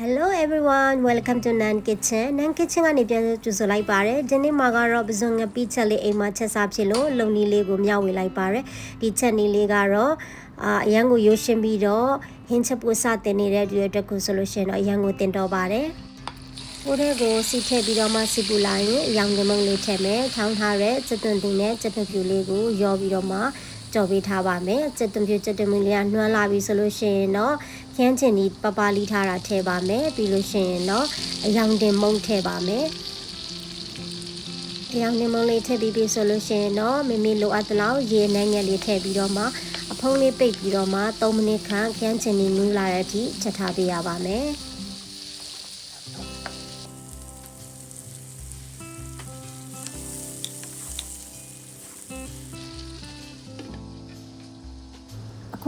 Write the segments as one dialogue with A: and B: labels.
A: Hello everyone welcome to Nan Kitchen Nan Kitchen ကနေပြန်ကြိုဆိုလိုက်ပါတယ်ဒီနေ့မှာကတော့ပစုံငပိချက်လေးအိမ်မှာချက်စားဖြစ်လို့လုံနီလေးကိုမျှဝေလိုက်ပါတယ်ဒီချက်နီလေးကတော့အာအရန်ကိုရိုးရှင်းပြီးတော့ဟင်းချက်ပိုးစတင်နေတဲ့ဒီအတွက်ကိုဆိုလို့ရှိရင်တော့အရန်ကိုတင်တော့ပါတယ်ဟိုတဲ့ကိုစီထည့်ပြီးတော့မှစီပူလာရင်အရောင်ကမုံလေးထည့်မယ်ချောင်းထားတဲ့စက်သွန်တင်နဲ့စက်ပပြူလေးကိုရောပြီးတော့မှ ကြော်ပေးထားပါမယ်စက်သွန်ပြူစက်သွန်မီလေးကနှွမ်းလာပြီဆိုလို့ရှိရင်တော့ခန်းချင်ဒီပပလီထားတာထည့်ပါမယ်ပြီးလို့ရှိရင်တော့အရောင်တင်မုံထည့်ပါမယ်အရောင်တင်မုံလေးထည့်ပြီးပြီဆိုလို့ရှိရင်တော့မိမိလိုအပ်သလောက်ရေနှမ်းငယ်လေးထည့်ပြီးတော့မှအဖုံးလေးပိတ်ပြီးတော့မှ3မိနစ်ခန့်ခန်းချင်ဒီနူးလာတဲ့အထိချက်ထားပေးရပါမယ်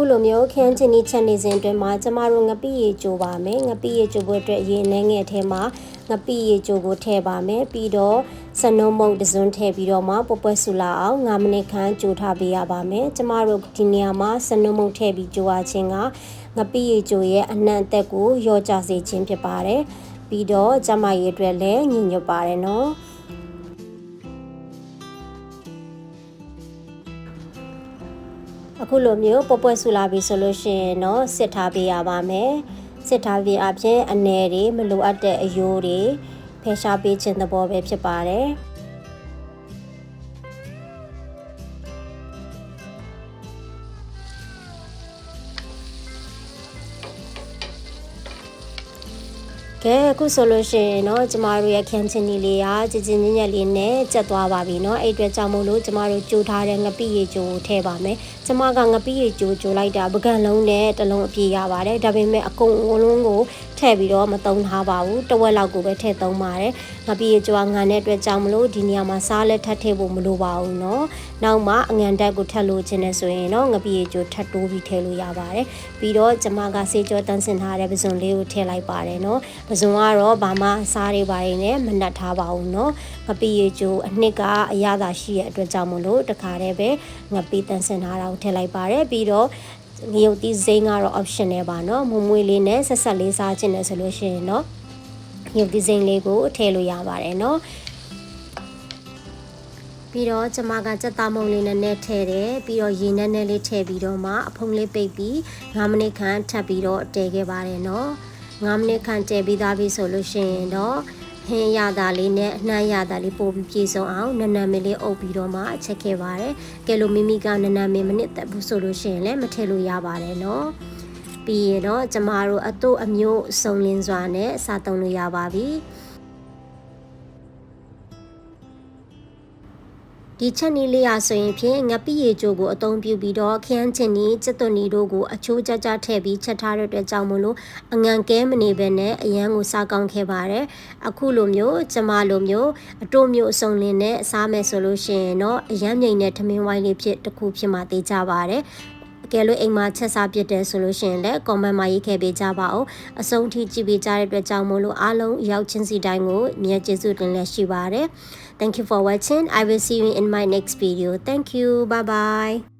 A: အခုလိုမျိုးခန်းချင်းနီချက်နေစဉ်အတွင်းမှာကျမတို့ငပိရေကြိုပါမယ်ငပိရေကြိုဖို့အတွက်ရေနှဲငယ်ထဲမှာငပိရေကြိုကိုထည့်ပါမယ်ပြီးတော့စနုံမုတ်တစွန်းထည့်ပြီးတော့မှပွပွဆူလာအောင်9မိနစ်ခန့်ကြိုထားပေးရပါမယ်ကျမတို့ဒီနေရာမှာစနုံမုတ်ထည့်ပြီးကြိုရခြင်းကငပိရေကြိုရဲ့အနှံ့အသက်ကိုလျော့ကျစေခြင်းဖြစ်ပါတယ်ပြီးတော့ကျမရေအတွက်လည်းညင်ညွတ်ပါတယ်နော် အခုလိုမျိုးပွပွဆူလာပြီဆိုလို့ရှိရင်တော့စစ်ထားပေးရပါမယ်စစ်ထားပြီးအပြင်အနယ်တွေမလိုအပ်တဲ့အယိုးတွေဖယ်ရှားပေးခြင်းသဘောပဲဖြစ်ပါတယ် ကဲအခုဆိုလို့ရှိရင်เนาะကျမတို့ရဲ့ခန်းချင်းကြီးလေးကကြည်ကြည်ညက်ညက်လေးနဲ့ကျက်သွားပါပြီเนาะအဲ့အတွက်ကြောင့်မို့လို့ကျမတို့ကြိုထားတဲ့ငပိရေကြိုကိုထည့်ပါမယ်ကျမကငပိရေကြိုကြိုလိုက်တာပကံလုံးနဲ့တစ်လုံးအပြည့်ရပါတယ်ဒါပေမဲ့အကုန်အလုံးကိုထည့်ပြီးတော့မသုံးထားပါဘူးတဝက်လောက်ကိုပဲထည့်သုံးပါတယ်ငပိရေကြိုကငန်တဲ့အတွက်ကြောင့်မလို့ဒီနေရာမှာစားလက်ထပ်ထည့်ဖို့မလိုပါဘူးเนาะနောက်မှအငံတက်ကိုထပ်လို့ခြင်းနဲ့ဆိုရင်တော့ငပိရေကြိုထပ်တိုးပြီးထည့်လို့ရပါတယ်ပြီးတော့ကျမကစေကြောတန်းစင်ထားတဲ့ပစုံလေးကိုထည့်လိုက်ပါတယ်เนาะ ပစုံကတော့ဘာမှစားတွေပါရင်လည်းမနှက်ထားပါဘူးเนาะငပိရေကျိုးအနှစ်ကအရသာရှိရဲ့အတွက်ကြောင့်မလို့တခါတည်းပဲငပိတန်ဆင်ထားတာကိုထည့်လိုက်ပါတယ်ပြီးတော့ငရုတ်သီးစိမ်းကတော့ optional ပါเนาะမွမွေလေးနဲ့ဆက်ဆက်လေးစားခြင်းနဲ့ဆိုလို့ရှိရင်เนาะငရုတ်သီးစိမ်းလေးကိုထည့်လို့ရပါတယ်เนาะပြီးတော့ကျမကစက်သားမုံလေးနဲ့နဲ့ထည့်တယ်ပြီးတော့ရေနဲ့နဲ့လေးထည့်ပြီးတော့မှအဖုံးလေးပိတ်ပြီး9မိနစ်ခန့်ထပ်ပြီးတော့တည်ခဲ့ပါတယ်เนาะ 9မိနစ်ခန့်တည်ပြီးသားပြီဆိုလို့ရှိရင်တော့ဟင်းရတာလေးနဲ့အနှံ့ရတာလေးပို့ပြီးပြေဆုံးအောင်နနမေလေးအုပ်ပြီးတော့မှအချက်ခဲ့ပါတယ်။ကဲလို့မိမိကနနမေမနစ်သက်ဘူးဆိုလို့ရှိရင်လည်းမထည့်လို့ရပါတယ်နော်။ပြီးရင်တော့ကျမတို့အတုအမျိုးစုံလင်စွာနဲ့စားသုံးလို့ရပါပြီ။ ဒီချက်နီလေးရဆိုရင်ဖြင့်ငပိရေကြိုကိုအသုံးပြုပြီးတော့ခရမ်းချင်နီစက်သွန်နီတို့ကိုအချိုးကြကြထည့်ပြီးချက်ထားတဲ့အတွက်ကြောင့်မလို့အငံကဲမနေဘဲနဲ့အရန်ကိုစားကောင်းခဲ့ပါတယ်အခုလိုမျိုးကျမလိုမျိုးအတိုးမျိုးအစုံလင်းနဲ့စားမယ်ဆိုလို့ရှိရင်တော့အရန်မြိန်တဲ့ထမင်းဝိုင်းလေးဖြစ်တစ်ခုဖြစ်မှသိကြပါတယ် ကဲလို့အိမ်မှာချက်စားဖြစ်တယ်ဆိုလို့ရှိရင်လည်း comment မှာရေးခဲ့ပေးကြပါဦးအဆုံးထိကြည့်ပေးကြတဲ့အတွက်ကြောင့်မို့လို့အားလုံးရောက်ချင်းစီတိုင်းကိုမြတ်ကျေးဇူးတင်လက်ရှိပါတယ် Thank you for watching I will see you in my next video Thank you bye bye